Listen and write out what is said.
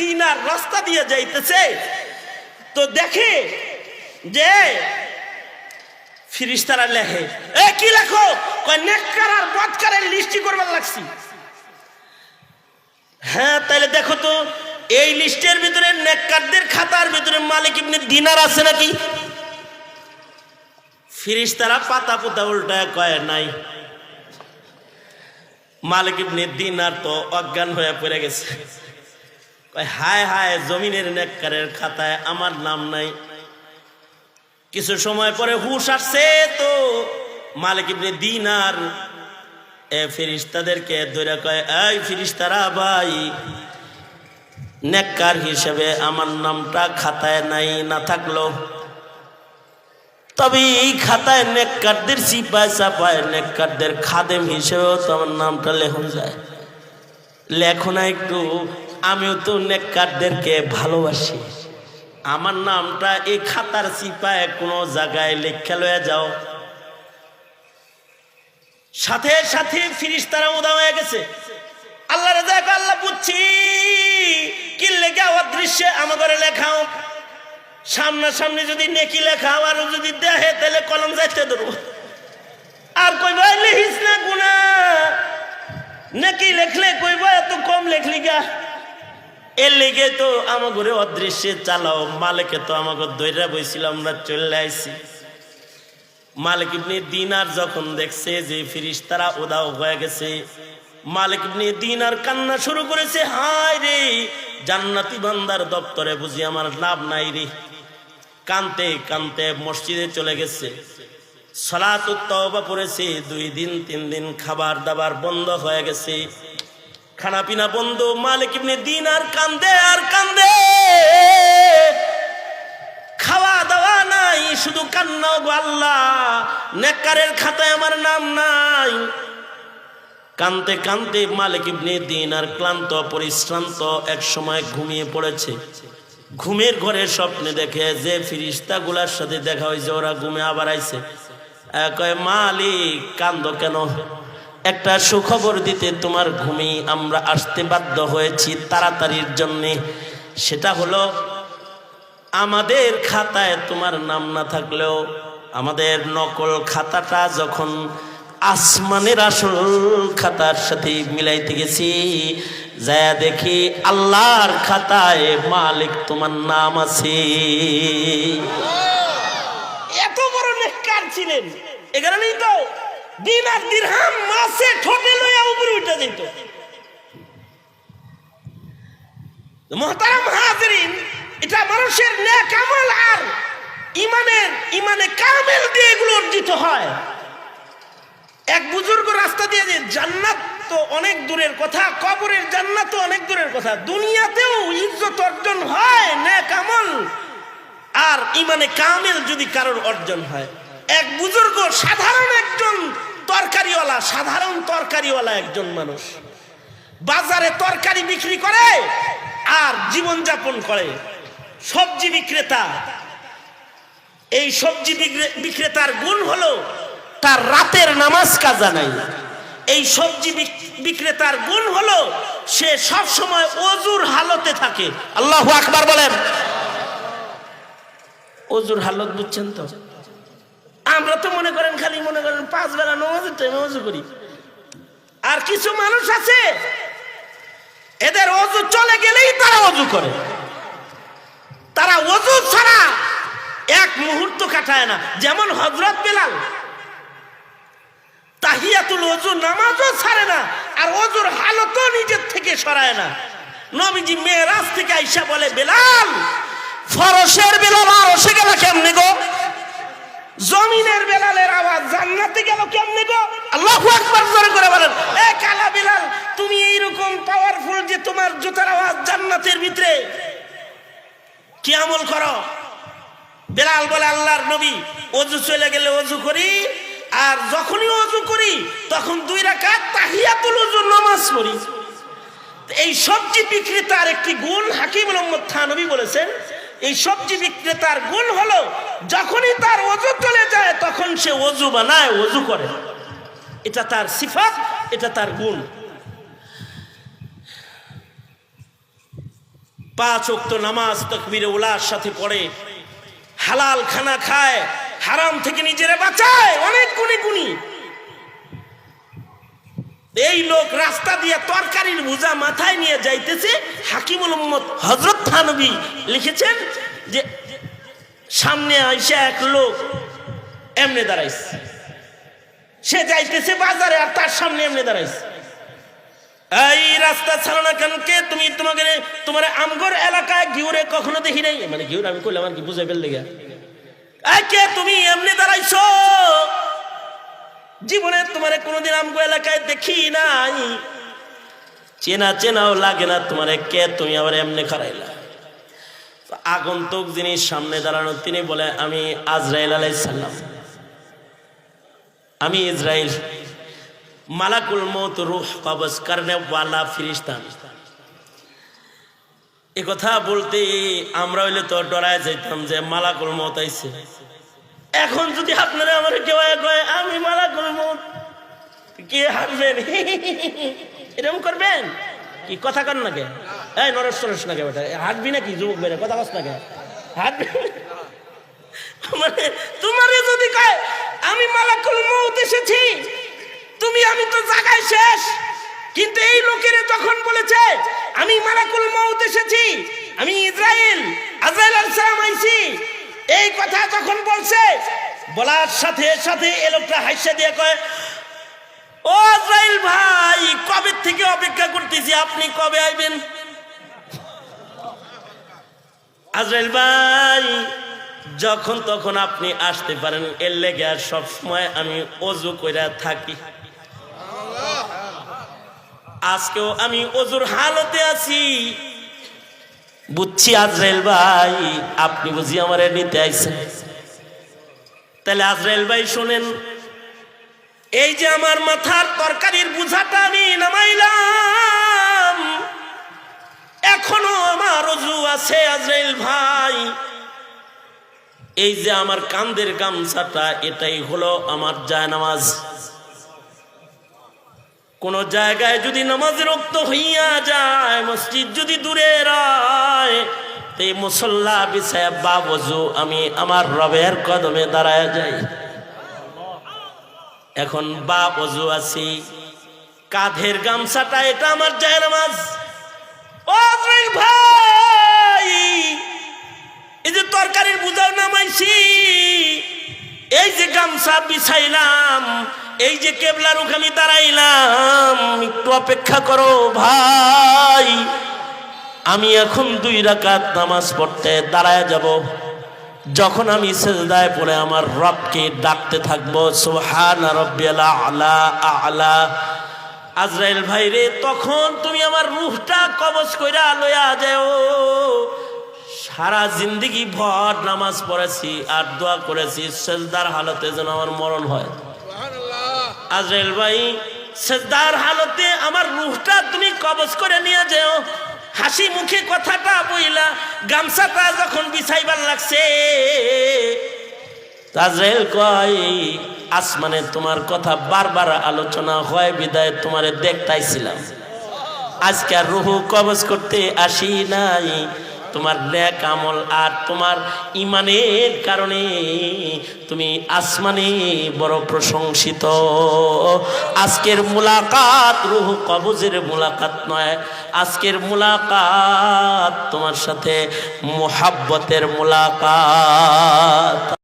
দিনার রাস্তা দিয়ে যাইতেছে। তো দেখে যে ফিরিস্তারা লেখে, এ কি লেখো? নেককার আর লিস্টি করবার লাগছি। হ্যাঁ তাহলে দেখো তো, এই লিস্টের ভিতরে নেককারদের খাতার ভিতরে মালিক ইবনে দিনার আছে নাকি? ফিরিস্তারা পাতা পোতা উল্টায় কয়, নাই। মালিক ইবনে দিনার তো অজ্ঞান হয়ে পড়ে গেছে। হায় হায় জমিনের নেককারের খাতায় আমার নাম নাই। কিছু সময় পরে হুশ আসছে তো মালিক ইবনে দিনার। এ ফিরিস্তাদেরকে ধরে কয়, এই ফিরিস্তারা ভাই, নেককার হিসেবে আমার নামটা খাতায় নাই, না থাকল তবে এই খাতায় নেককারদের সিপায় চাপায় নেককারদের খাদেম হিসেবেও তো আমার নামটা লেখন যায়। লেখো না একটু। আমিও তো নেককারদেরকে ভালোবাসি। আমার নামটা এই খাতার সিপায় কোনো জায়গায় লেখা লয়ে যাও। সাথে সাথে ফিরিস্তারা উদা হয়ে গেছে। আল্লাহ রাজা আল্লাহ বুঝছি। কি লেখা, অদৃশ্যে আমাদের লেখাও। সামনাসামনি যদি নেকি লেখাও আর যদি দেহে, তাহলে কলম যাইতে দেবো আর কইব, "এই লিখিস না গুনা নেকি লেখলে কইব, এত কম লেখলি গা। এর লেগে তো আমাকে অদৃশ্যে চালাও। মালিকে তো আমাকে দৈরা বইছিলাম, আমরা চলে আইছি। মালিক ইবনে দিনার যখন দেখছে যে ফিরিস্তারা উদাও হয়ে গেছে, মালিক ইবনে দিনার কান্না শুরু করেছে, হায় রে, জান্নাতি বান্দার দপ্তরে বুঝি আমার লাভ নাই রে। কানতে কানতে মসজিদে চলে গেছে। সলাত তওবা পড়েছে, দুই দিন, তিন দিন খাবার দাবার বন্ধ হয়ে গেছে। খানা পিনা বন্ধ মালিক ইবনে দিনার কান্দে আর কান্দে। খাওয়া দাওয়া নাই, শুধু কান্না গো আল্লাহ নেকারের খাতায় আমার নাম নাই। কানতে কানতে মালিক ইবনে দিন আর ক্লান্ত পরিশ্রান্ত এক সময় ঘুমিয়ে পড়েছে। ঘুমের ঘরে স্বপ্নে দেখে যে ফিরিস্তা গুলার সাথে দেখা হয়েছে, ওরা ঘুমে আবার আইছে। মালিক, কান্দ কেন? একটা সুখবর দিতে তোমার ঘুমি আমরা আসতে বাধ্য হয়েছি তাড়াতাড়ির জন্যে। সেটা হলো আমাদের খাতায় তোমার নাম না থাকলেও আমাদের নকল খাতাটা যখন আসমানের আসল খাতার সাথে মিলাইতে গেছি যায় দেখি আল্লাহর খাতায় মালিক তোমার নাম আছে। এত বড় নেককার ছিলেন। তো দিন দিরহাম মাসে ঠোঁটে লইয়া উপরে উঠে যেত মহতারাম হাজরিন, এটা মানুষের নেক আমল আর ইমানের, ইমানে কামেল দিয়ে এগুলো অর্জিত হয়। এক বুজুর্গ রাস্তা দিয়ে যে জান্নাত তো অনেক দূরের কথা, কবরের জান্নাত তো অনেক দূরের কথা, দুনিয়াতেও ইজ্জত অর্জন হয় নেক আমল। আর ইমানে কামেল যদি কারোর অর্জন হয়, এক বুজুর্গ সাধারণ একজন তরকারিওয়ালা, সাধারণ তরকারিওয়ালা একজন মানুষ। বাজারে তরকারি বিক্রি করে আর জীবন যাপন করে। সবজি বিক্রেতা। এই সবজি বিক্রে- বিক্রেতার গুণ হলো তার রাতের নামাজ কাজা নাই। এই সবজি বিক্রেতার গুণ হলো সে সব সময় অজুর হালতে থাকে। আল্লাহ আকবার বলেন। অজুর হালত বুঝছেন তো? আমরা তো মনে করেন খালি মনে করেন পাঁচ বেলা নামাজের টাইমে অজু করি আর কিছু মানুষ আছে, এদের অজু চলে গেলেই তারা অজু করে। তারা অজু ছাড়া এক মুহূর্ত কাটায় না। যেমন হজরত বেলাল, তাহিয়াতুল অজু নামাজও ছাড়ে না, আর অজুর হালতও নিজের থেকে সরায় না। নবীজি মেয়েরাজ থেকে আইসা বলে, বেলাল, ফরসের বেলাল আর অসে গেল কেমনে গো? জমিনের বেলালের আওয়াজ জান্নাতে গেল কেমনে গো? আল্লাহু আকবার জোরে করে বলেন, এ কালা বেলাল, তুমি এইরকম পাওয়ারফুল যে তোমার জুতার আওয়াজ জান্নাতের ভিতরে, কি আমল করো? বেলাল বলে, আল্লাহর নবী, অজু চলে গেলে অজু করি, আর যখনই অজু করি, তখন দুই রাকাত তাহিয়াতুল অজু নামাজ পড়ি। এই সবজি বিক্রেতার একটি গুণ হাকিম মোহাম্মদ থানবী বলেছেন, এই সবজি বিক্রেতার গুণ হলো, যখনই তার তখন সে অজু বানায় অজু করে। এটা তার সিফাত, এটা তার গুণ। পাঁচ ওক্ত নামাজ তকবিরে ওলার সাথে পড়ে, হালাল খানা খায়, হারাম থেকে নিজেরা বাঁচায়, অনেক গুণী গুণী। এই লোক রাস্তা দিয়ে তরকারির বোঝা মাথায় নিয়ে যাইতেছে, হাকিমুল মোহাম্মদ হজরত থানবী লিখেছেন যে, সামনে আইসা এক লোক এমনে দাঁড়াইছে। সে যাইতেছে বাজারে আর তার সামনে এমনি দাঁড়াইছে। এই রাস্তা ছাড়ো না কেন? কে তুমি তোমাকে তোমার আমগর এলাকায় ঘিউরে কখনো দেখি নাই? মানে ঘিউরে আমি কইলাম আর কি বুঝে ফেললে গা কে তুমি এমনি দাঁড়াইছো? জীবনে তোমার কোনোদিন আমগো এলাকায় দেখি নাই। চেনা চেনাও লাগে না তোমার, কে তুমি আবার এমনি খারাইলা আগন্তুক যিনি সামনে দাঁড়ানো, তিনি বলে, আমি আজরাইল আলাইসাল্লাম আমি ইসরায়েল, মালাকুল মত রুহ কবজ ওয়ালা ফিরিস্তান এ কথা বলতে আমরা হইলে তো ডরায় যাইতাম যে মালাকুল মত আইছে। এখন যদি আপনারা আমার কেউ কয়, আমি মালাকুল মত কে হারবেন এরকম করবেন? কি কথা কর নাকি এই নরেশ নরেশ নাকি বেটা হাঁটবি নাকি যুবক বেড়ে কথা কস নাকি হাঁটবি মানে তোমারে যদি কয় আমি মালাকুল মৌত এসেছি। তুমি, আমি তো জায়গায় শেষ। কিন্তু এই লোকের যখন বলেছে, আমি মালাকুল মৌত এসেছি, আমি ইসরায়েল আজরাইল আলাইহিস আইছি, এই কথা যখন বলছে, বলার সাথে সাথে এ লোকটা হাসিয়ে দিয়ে কয়, ও আজরাইল ভাই, কবে থেকে অপেক্ষা করতেছি? আপনি কবে আইবেন? আজরাইল ভাই যখন তখন আপনি আসতে পারেন, এর লেগে আর সবসময় আমি অজু কইরা থাকি। আজকেও আমি অজুর হালতে আছি। বুঝছি আজরাইল ভাই, আপনি বুঝি আমার নিতে আইছেন। তাহলে আজরাইল ভাই শোনেন, এই যে আমার মাথার তরকারির বুঝাটা আমি নামাইলাম, এখনও আমার অজু আছে আজরাইল ভাই। এই যে আমার কান্দের গামছাটা, এটাই হলো আমার জায়নামাজ। কোন জায়গায় যদি নামাজ রক্ত হইয়া যায়, মসজিদ যদি দূরে রয় এই মুসল্লা বিছায় বাবজু, আমি আমার রবের কদমে দাঁড়ায় যাই। এখন বাবজু আছি। কাঁধের গামছাটা, এটা আমার ও আজরাইল ভাই! এই যে তরকারির বুঝাও নামাইছি, এই যে গামছা বিছাইলাম, এই যে কেবলার ওখানে দাঁড়াইলাম একটু অপেক্ষা করো ভাই। আমি এখন দুই রাকাত নামাজ পড়তে দাঁড়ায় যাব। যখন আমি সেজদায় পড়ে আমার রবকে ডাকতে থাকব সুহান রব্বিয়াল আলা আলা। আজরাইল ভাই রে, তখন তুমি আমার রুহটা কবজ কইরা লইয়া যাও। সারা জিন্দগি ভর নামাজ পড়েছি আর দোয়া করেছি সেজদার হালতে যেন আমার মরণ হয়। আজরাইল ভাই সেজদার হালতে আমার রুহটা তুমি কবজ করে নিয়ে যাও। হাসি মুখে কথাটা বইলা গামছাটা যখন বিছাইবার লাগছে। আজরাইল কয় আসমানে তোমার কথা বারবার আলোচনা হয় বিদায় তোমারে দেখতাইছিলাম। আজকে আর রুহু কবজ করতে আসি নাই। তোমার ন্যাক আমল আর তোমার ইমানের কারণে তুমি আসমানে বড় প্রশংসিত। আজকের মুলাকাত রুহ কবজের মুলাকাত নয়। আজকের মুলাকাত তোমার সাথে মোহাব্বতের মুলাকাত।